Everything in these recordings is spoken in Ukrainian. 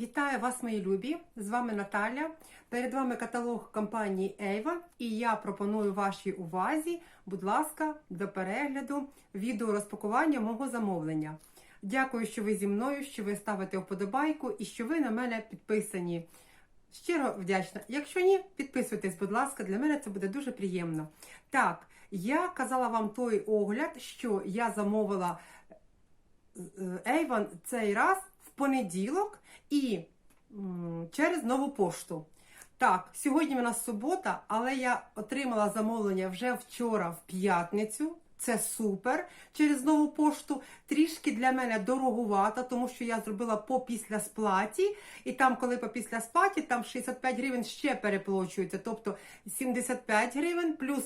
Вітаю вас, мої любі! З вами Наталя. Перед вами каталог компанії Ейва, і я пропоную вашій увазі, будь ласка, до перегляду відео розпакування мого замовлення. Дякую, що ви зі мною, що ви ставите вподобайку і що ви на мене підписані. Щиро вдячна. Якщо ні, підписуйтесь, будь ласка, для мене це буде дуже приємно. Так, я казала вам той огляд, що я замовила Ейван цей раз понеділок і через нову пошту. Так, сьогодні у нас субота, але я отримала замовлення вже вчора в п'ятницю. Це супер через нову пошту. Трішки для мене дороговато, тому що я зробила по після сплаті. І там, коли по після сплаті, там 65 гривень ще переплачується. Тобто 75 гривень плюс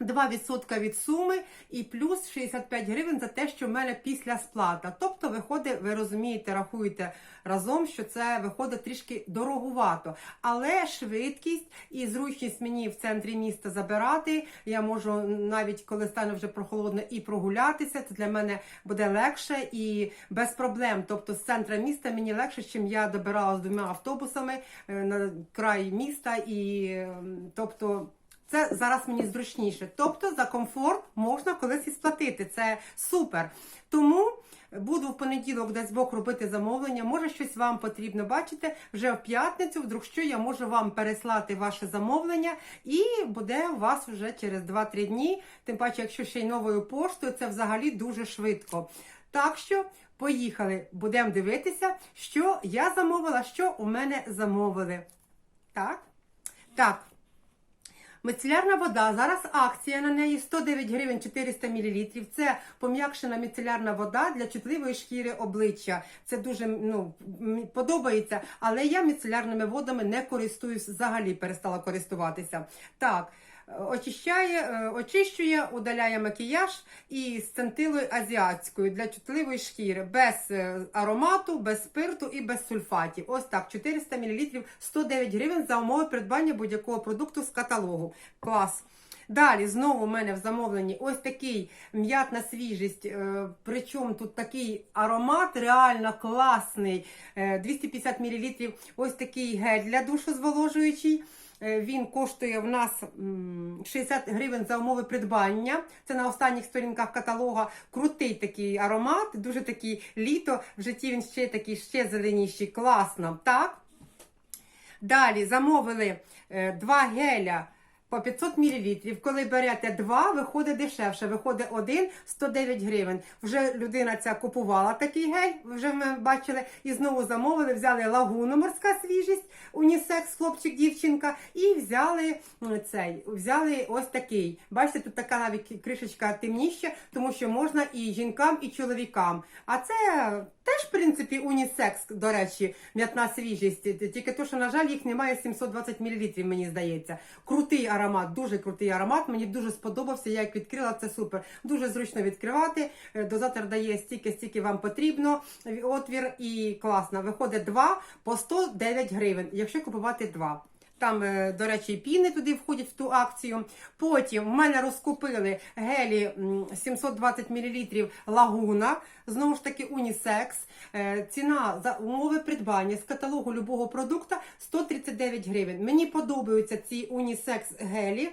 2% від суми і плюс 65 гривень за те, що в мене після сплата. Тобто, виходить, ви розумієте, рахуєте разом, що це виходить трішки дороговато. Але швидкість і зручність мені в центрі міста забирати. Я можу навіть коли стане вже прохолодно і прогулятися. Це для мене буде легше і без проблем. Тобто з центра міста мені легше, чим я добирала з двома автобусами е, на край міста і е, тобто. Це зараз мені зручніше. Тобто за комфорт можна колись і сплатити. Це супер. Тому буду в понеділок десь бок робити замовлення. Може, щось вам потрібно бачите. Вже в п'ятницю, вдруг що я можу вам переслати ваше замовлення, і буде у вас вже через 2-3 дні. Тим паче, якщо ще й новою поштою, це взагалі дуже швидко. Так що. Поїхали, будемо дивитися, що я замовила, що у мене замовили. Так? Так. Мицелярна вода. Зараз акція на неї 109 гривень 400 мл. Це пом'якшена мицелярна вода для чутливої шкіри обличчя. Це дуже ну, подобається, але я мицелярними водами не користуюсь, взагалі перестала користуватися. Так. Очищає, е, очищує, удаляє макіяж і з центилою азіатською для чутливої шкіри, без е, аромату, без спирту і без сульфатів. Ось так, 400 мл, 109 гривень за умови придбання будь-якого продукту з каталогу. Клас. Далі знову у мене в замовленні ось такий м'ятна свіжість. е, Причому тут такий аромат реально класний. е, 250 мл. Ось такий гель для душу зволожуючий. Е, Він коштує в нас 60 гривень за умови придбання. Це на останніх сторінках каталога. Крутий такий аромат, дуже такий літо. В житті він ще такий ще зеленіший. Класно. Так? Далі замовили е, два геля по 500 мл. Коли берете два, виходить дешевше. Виходить один 109 гривень. Вже людина ця купувала такий гель, вже ми бачили, і знову замовили, взяли лагуну морська свіжість, унісекс, хлопчик, дівчинка, і взяли цей, взяли ось такий. Бачите, тут така навіть кришечка темніща, тому що можна і жінкам, і чоловікам. А це теж, в принципі, унісекс, до речі, м'ятна свіжість. Тільки то, що, на жаль, їх немає 720 мл, мені здається. Крутий аромат, дуже крутий аромат. Мені дуже сподобався. Я як відкрила, це супер. Дуже зручно відкривати. Е, Дозатор дає стільки, стільки вам потрібно. Отвір і класно. Виходить два по 109 гривень, якщо купувати два. Там, е, до речі, піни туди входять в ту акцію. Потім в мене розкупили гелі 720 мл лагуна. Знову ж таки, унісекс. Е, Ціна за умови придбання з каталогу любого продукту 139 гривень. Мені подобаються ці унісекс гелі.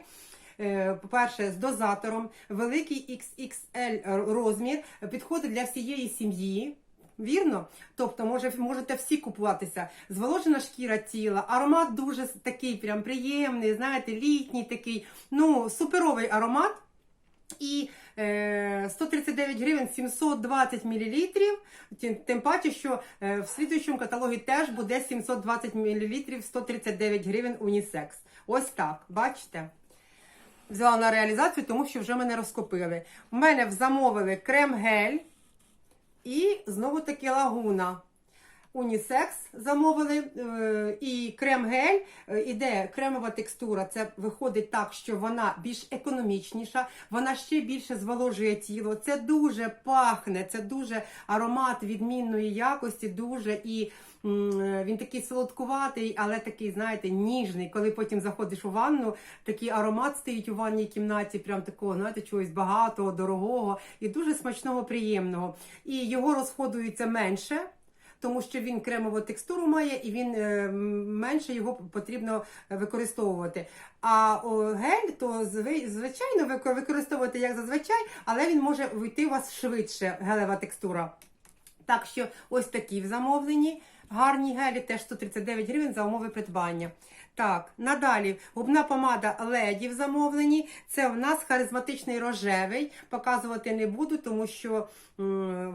Е, По-перше, з дозатором, великий XXL розмір, підходить для всієї сім'ї. Вірно? Тобто може, можете всі купуватися. Зволожена шкіра тіла, аромат дуже такий прям приємний, знаєте, літній такий, ну, суперовий аромат. І е, 139 гривень 720 мл. Тим, паче, що е, в слідуючому каталогі теж буде 720 мл 139 гривень унісекс. Ось так, бачите? Взяла на реалізацію, тому що вже мене розкупили. У мене замовили крем-гель і знову таки лагуна. Унісекс замовили е, і крем-гель. Е, Іде кремова текстура. Це виходить так, що вона більш економічніша, вона ще більше зволожує тіло. Це дуже пахне, це дуже аромат відмінної якості, дуже і він такий солодкуватий, але такий, знаєте, ніжний. Коли потім заходиш у ванну, такий аромат стоїть у ванній кімнаті, прям такого, знаєте, чогось багатого, дорогого і дуже смачного, приємного. І його розходується менше. тому що він кремову текстуру має і він е, менше його потрібно використовувати. А гель, то звичайно ви використовуєте як зазвичай, але він може вийти у вас швидше, гелева текстура. Так що ось такі в замовленні. Гарні гелі, теж 139 гривень за умови придбання. Так, надалі губна помада леді в замовленні. Це в нас харизматичний рожевий. Показувати не буду, тому що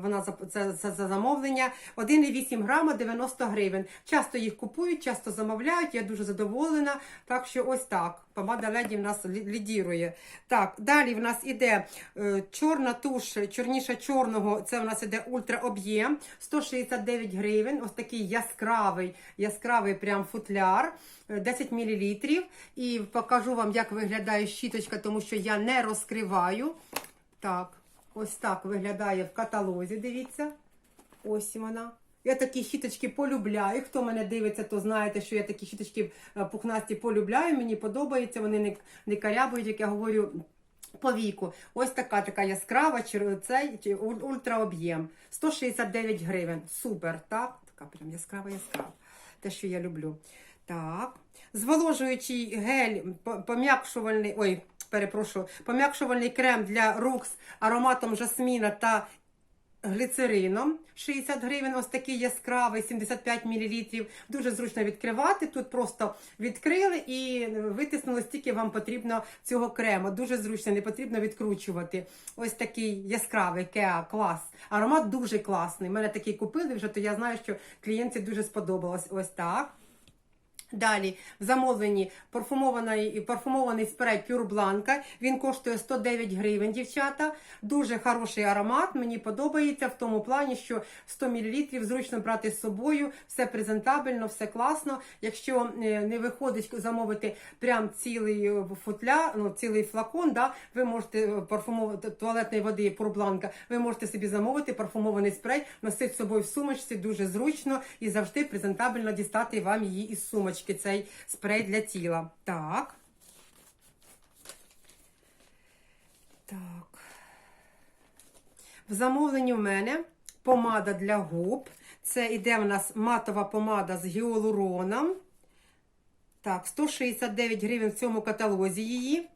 вона за- це, це за замовлення. 1,8 грама 90 гривень. Часто їх купують, часто замовляють. Я дуже задоволена. Так що ось так. Помада леді в нас лідірує. Так, далі в нас іде е, чорна туш, чорніша чорного. Це в нас іде ультра об'єм 169 гривень. Ось такий яскравий, яскравий прям футляр. Е, 10 мл. І покажу вам, як виглядає щіточка, тому що я не розкриваю. Так, ось так виглядає в каталозі. Дивіться. Ось вона. Я такі щіточки полюбляю. Хто мене дивиться, то знаєте, що я такі щіточки е, пухнасті полюбляю. Мені подобається, вони не, не карябують, як я говорю. По віку. Ось така така яскрава, цей ультраоб'єм. 169 гривень. Супер, так? Така прям яскрава яскрава. Те, що я люблю. Так. Зволожуючий гель, пом'якшувальний, ой, перепрошую, пом'якшувальний крем для рук з ароматом жасміна та гліцерином 60 гривень, ось такий яскравий, 75 мл. Дуже зручно відкривати. Тут просто відкрили і витиснули стільки вам потрібно цього крему. Дуже зручно, не потрібно відкручувати. Ось такий яскравий кеа, клас. Аромат дуже класний. Мене такий купили вже, то я знаю, що клієнтці дуже сподобалось. Ось так. Далі в замовленні парфумований, парфумований спрей Pure Blanca. Він коштує 109 гривень, дівчата. Дуже хороший аромат. Мені подобається в тому плані, що 100 мл зручно брати з собою, все презентабельно, все класно. Якщо е, не виходить замовити прям цілий е, футля, ну цілий флакон, да, ви можете е, парфумувати туалетної води Pure Blanca, ви можете собі замовити парфумований спрей, носити з собою в сумочці, дуже зручно і завжди презентабельно дістати вам її із сумочки. Цей спрей для тіла. Так. Так. В замовленні в мене помада для губ. Це іде в нас матова помада з гіалуроном. Так, 169 гривень в цьому каталозі її.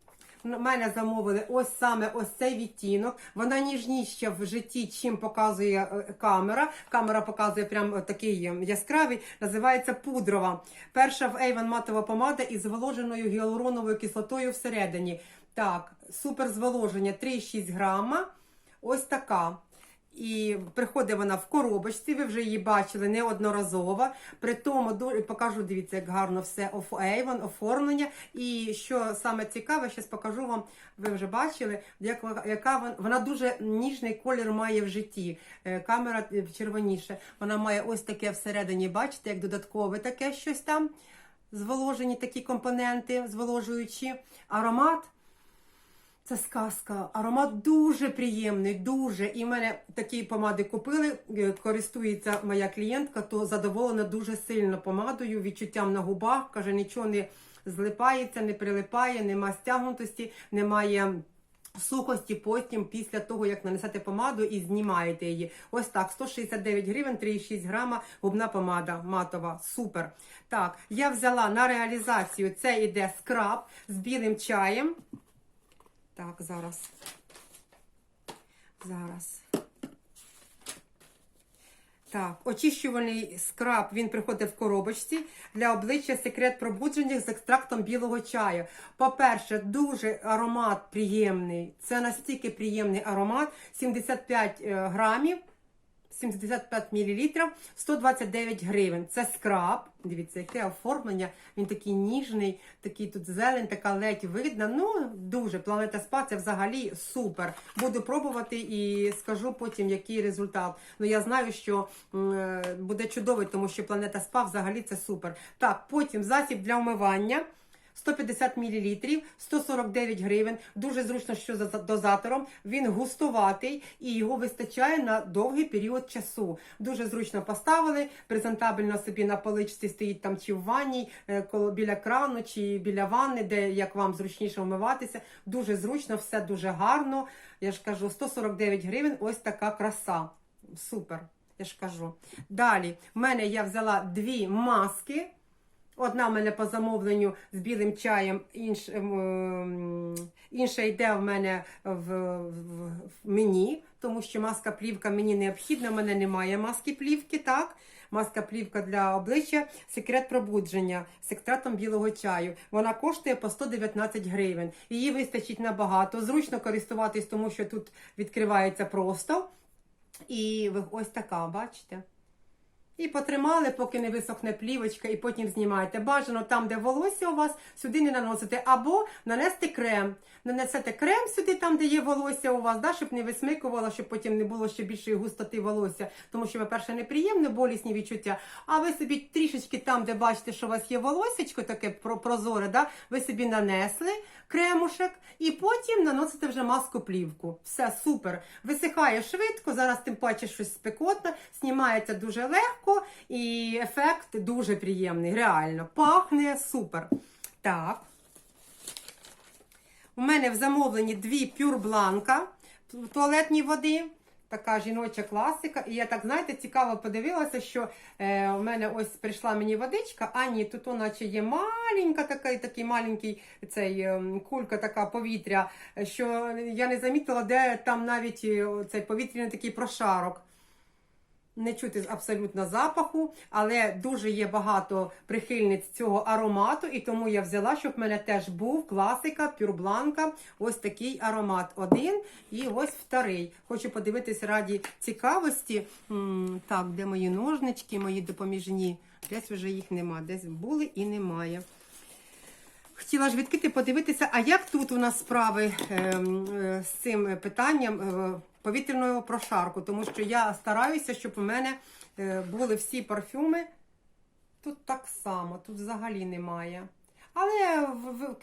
Мене замовили ось саме ось цей відтінок. Вона ніжніша в житті, чим показує е, камера. Камера показує прям е, такий е, яскравий, називається пудрова. Перша в Avon матова помада із зволоженою гіалуроновою кислотою всередині. Так, супер зволоження 3,6 грама. Ось така. І приходить вона в коробочці, ви вже її бачили неодноразово. При тому покажу, дивіться, як гарно все Avon, оформлення. І що саме цікаве, зараз покажу вам, ви вже бачили, як, яка вона, вона дуже ніжний колір має в житті. Е, Камера е, червоніше. Вона має ось таке всередині, бачите, як додаткове таке щось там. Зволожені такі компоненти, зволожуючі. Аромат. Це сказка. Аромат дуже приємний, дуже. І в мене такі помади купили. е, Користується моя клієнтка, то задоволена дуже сильно помадою, відчуттям на губах. Каже, нічого не злипається, не прилипає, нема стягнутості, немає. Сухості потім після того, як нанесете помаду і знімаєте її. Ось так, 169 гривень, 3,6 грама, губна помада матова. Супер. Так, я взяла на реалізацію, це іде скраб з білим чаєм. Так, зараз. Зараз. Так, очищувальний скраб, він приходить в коробочці для обличчя секрет пробудження з екстрактом білого чаю. По-перше, дуже аромат приємний. Це настільки приємний аромат. 75 е, грамів. 75 мл, 129 гривень. Це скраб. Дивіться, яке оформлення. Він такий ніжний, такий тут зелень, така ледь видна. Ну, дуже планета спа це взагалі супер. Буду пробувати і скажу потім, який результат. Ну я знаю, що е, буде чудовий, тому що планета спа взагалі це супер. Так, потім засіб для вмивання. 150 мл, 149 гривень. Дуже зручно, що за дозатором. Він густуватий і його вистачає на довгий період часу. Дуже зручно поставили, презентабельно собі на поличці стоїть там чи в ванні, е, біля крану, чи біля ванни, де як вам зручніше вмиватися. Дуже зручно, все дуже гарно. Я ж кажу, 149 гривень. Ось така краса. Супер. Я ж кажу. Далі, в мене я взяла дві маски. Одна в мене по замовленню з білим чаєм, інш, ем, інша йде в мене в, в, в мені, тому що маска плівка мені необхідна, в мене немає маски плівки, так? Маска плівка для обличчя, секрет пробудження з секретом білого чаю. Вона коштує по 119 гривень. Її вистачить набагато. Зручно користуватись, тому що тут відкривається просто. І ось така, бачите? І потримали, поки не висохне плівочка, і потім знімаєте. Бажано там, де волосся у вас, сюди не наносите. Або нанести крем. Нанесете крем сюди, там, де є волосся у вас, да, щоб не висмикувало, щоб потім не було ще більшої густоти волосся. Тому що, по-перше, неприємно, болісні відчуття. А ви собі трішечки там, де бачите, що у вас є волоссячко таке прозоре, да, ви собі нанесли кремушек і потім наносите вже маску плівку. Все супер. Висихає швидко, зараз тим паче щось спекотне, знімається дуже легко і ефект дуже приємний. Реально, пахне супер. Так. У мене в замовленні дві пюрбланка туалетні води. Така жіноча класика. І я так, знаєте, цікаво подивилася, що е, у мене ось прийшла мені водичка, а ні, тут, наче є маленька така, такий маленький цей ем, кулька, така повітря, що я не замітила, де там навіть е, цей повітряний такий прошарок. Не чути абсолютно запаху, але дуже є багато прихильниць цього аромату, і тому я взяла, щоб в мене теж був класика, пюрбланка. Ось такий аромат. Один і ось вторий. Хочу подивитись раді цікавості. Так, де мої ножнички, мої допоміжні? Десь вже їх нема, десь були і немає. Хотіла ж відкрити подивитися, а як тут у нас справи ем, е, з цим питанням повітряного прошарку, тому що я стараюся, щоб у мене е, були всі парфюми. Тут так само, тут взагалі немає. Але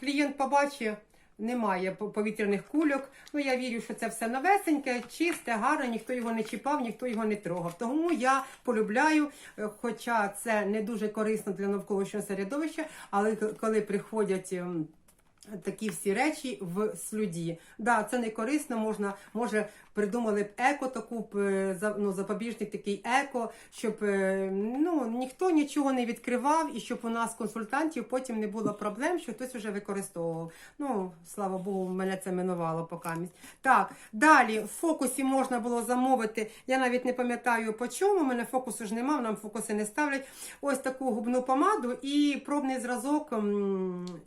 клієнт побачив, немає повітряних кульок. Ну, я вірю, що це все новесеньке, чисте, гарне, ніхто його не чіпав, ніхто його не трогав. Тому я полюбляю, е, хоча це не дуже корисно для навколишнього середовища, але коли приходять. Такі всі речі в слюді. Да, це не корисно, можна, може, придумали б еко таку е, ну, запобіжник такий еко, щоб е, ну, ніхто нічого не відкривав і щоб у нас консультантів потім не було проблем, що хтось вже використовував. Ну, слава Богу, мене це минувало покамість. Так, далі в фокусі можна було замовити. Я навіть не пам'ятаю по чому. У мене фокусу ж нема, нам фокуси не ставлять. Ось таку губну помаду і пробний зразок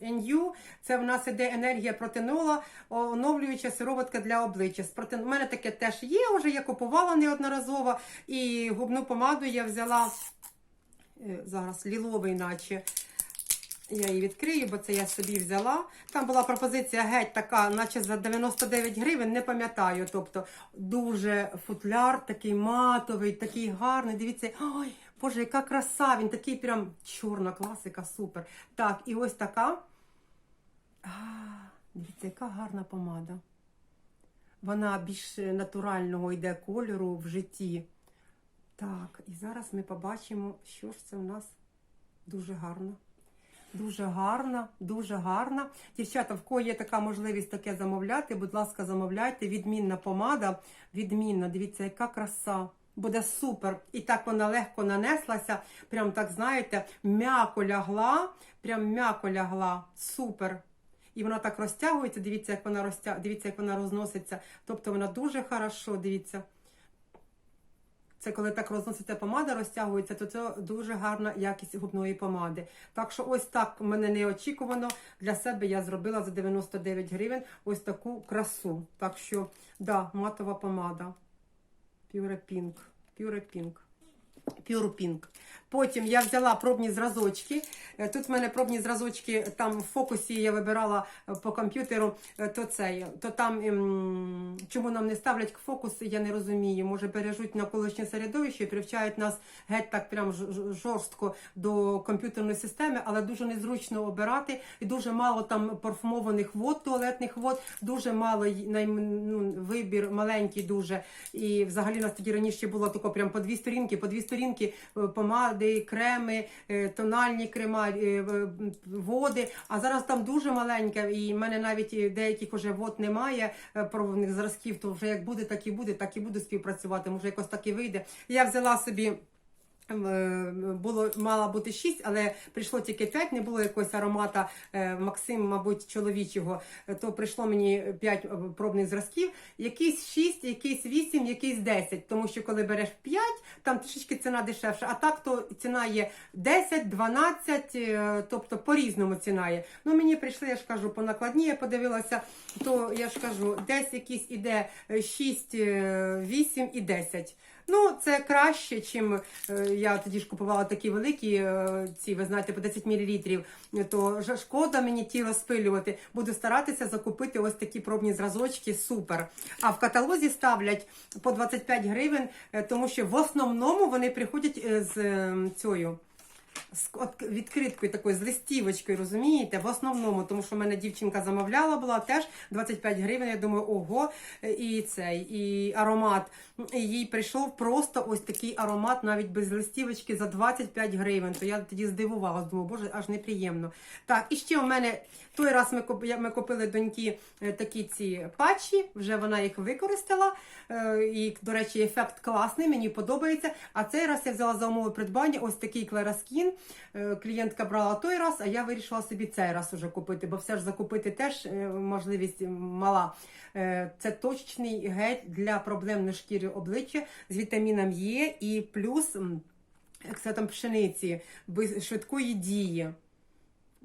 NU. Це в нас іде енергія протинола, оновлююча сироватка для обличчя. У мене таке теж є, вже я купувала неодноразово. І губну помаду я взяла е, зараз ліловий, наче. Я її відкрию, бо це я собі взяла. Там була пропозиція геть така, наче за 99 гривень, не пам'ятаю. Тобто дуже футляр, такий матовий, такий гарний. Дивіться, ой, Боже, яка краса! Він такий прям чорна класика, супер. Так, і ось така. А, дивіться, яка гарна помада. Вона більш натурального йде кольору в житті. Так, і зараз ми побачимо, що ж це в нас дуже гарно. Дуже гарна, дуже гарна. Дівчата, в кого є така можливість таке замовляти, будь ласка, замовляйте. Відмінна помада, відмінна. Дивіться, яка краса. Буде супер. І так вона легко нанеслася. Прям так, знаєте, м'яко лягла. Прям м'яко лягла. Супер. І вона так розтягується. Дивіться, як вона розтя... дивіться, як вона розноситься. Тобто вона дуже хорошо, дивіться. Це коли так розноситься помада, розтягується, то це дуже гарна якість губної помади. Так що ось так мене неочікувано для себе я зробила за 99 гривень ось таку красу. Так що, да, матова помада. Pure Pink. Pure Pink. Pure Pink. Потім я взяла пробні зразочки. Е, Тут в мене пробні зразочки, там в фокусі я вибирала е, по комп'ютеру, е, то цей, то там ем, чому нам не ставлять фокус, я не розумію. Може бережуть навколишнє середовище і привчають нас геть так прям жорстко до комп'ютерної системи, але дуже незручно обирати. І дуже мало там парфумованих вод, туалетних вод, дуже мало ну, вибір маленький дуже. І взагалі у нас тоді раніше було тако прям по дві сторінки, по дві сторінки е, помад помади, креми, е, тональні крема, е, води. А зараз там дуже маленьке, і в мене навіть деяких уже вод немає е, зразків, то вже як буде, так і буде, так і буду співпрацювати. Може, якось так і вийде. Я взяла собі. Е, Було мало бути 6, але прийшло тільки 5, не було якогось аромата е, Максим, мабуть, чоловічого. Е, То прийшло мені 5 пробних зразків, якийсь 6, якийсь 8, якийсь 10. Тому що коли береш 5, там трішечки ціна дешевша. А так то ціна є 10, 12, е, тобто по-різному ціна є. Ну мені прийшли, я ж кажу, по накладні, я подивилася, то я ж кажу, десь якийсь іде 6, 8 і 10. Ну, це краще, чим е, я тоді ж купувала такі великі, е, ці, ви знаєте, по 10 мл. То шкода мені тіло спилювати. Буду старатися закупити ось такі пробні зразочки. Супер. А в каталозі ставлять по 25 гривень, е, тому що в основному вони приходять з е, цією. З відкриткою такою, з листівочкою, розумієте? В основному, тому що в мене дівчинка замовляла, була теж 25 гривень. Я думаю, ого, і цей, і аромат. І їй прийшов просто ось такий аромат, навіть без листівочки, за 25 гривень. То я тоді здивувалась, думаю, боже, аж неприємно. Так, і ще у мене той раз ми, ми купили доньки е, такі ці патчі, вже вона їх використала. Е, І, до речі, ефект класний, мені подобається. А цей раз я взяла за умови придбання ось такий клераскін. Е, Клієнтка брала той раз, а я вирішила собі цей раз уже купити, бо все ж закупити теж е, можливість мала. Е, Це точний гель для проблемної шкіри обличчя з вітаміном Е і плюс м, як це там пшениці, швидкої дії.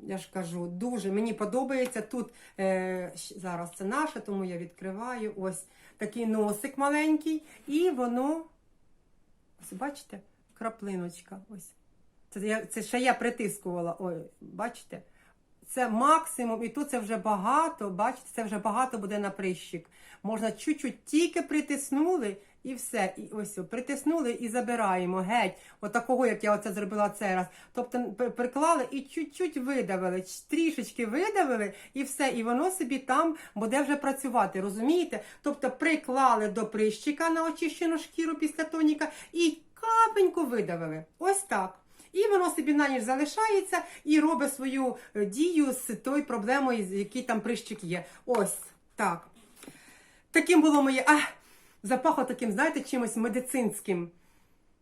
Я ж кажу, дуже мені подобається. Тут е, зараз це наше, тому я відкриваю. Ось такий носик маленький, і воно, ось бачите, краплиночка. Ось. Це, я, це ще я притискувала. Ой, бачите? Це максимум, і тут це вже багато, бачите, це вже багато буде на прищик. Можна чуть-чуть тільки притиснули і все. І ось притиснули і забираємо геть. Отакого, як я оце зробила цей раз. Тобто приклали і чуть-чуть видавили, трішечки видавили, і все. І воно собі там буде вже працювати. Розумієте? Тобто приклали до прищика на очищену шкіру після тоніка і капеньку видавили. Ось так. І воно собі на ніч залишається і робить свою е, дію з тою проблемою, з якій там прищик є. Ось так. Таким було моє. А, запахло таким, знаєте, чимось медицинським.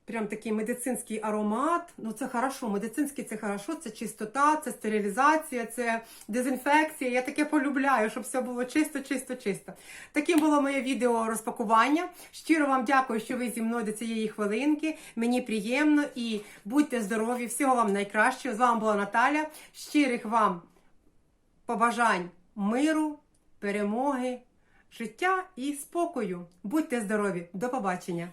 Прям такий медицинський аромат. Ну це хорошо, медицинський це хорошо, це чистота, це стерилізація, це дезінфекція. Я таке полюбляю, щоб все було чисто, чисто, чисто. Таким було моє відео розпакування. Щиро вам дякую, що ви зі мною до цієї хвилинки. Мені приємно і будьте здорові, всього вам найкращого. З вами була Наталя. Щирих вам побажань миру, перемоги, життя і спокою. Будьте здорові! До побачення!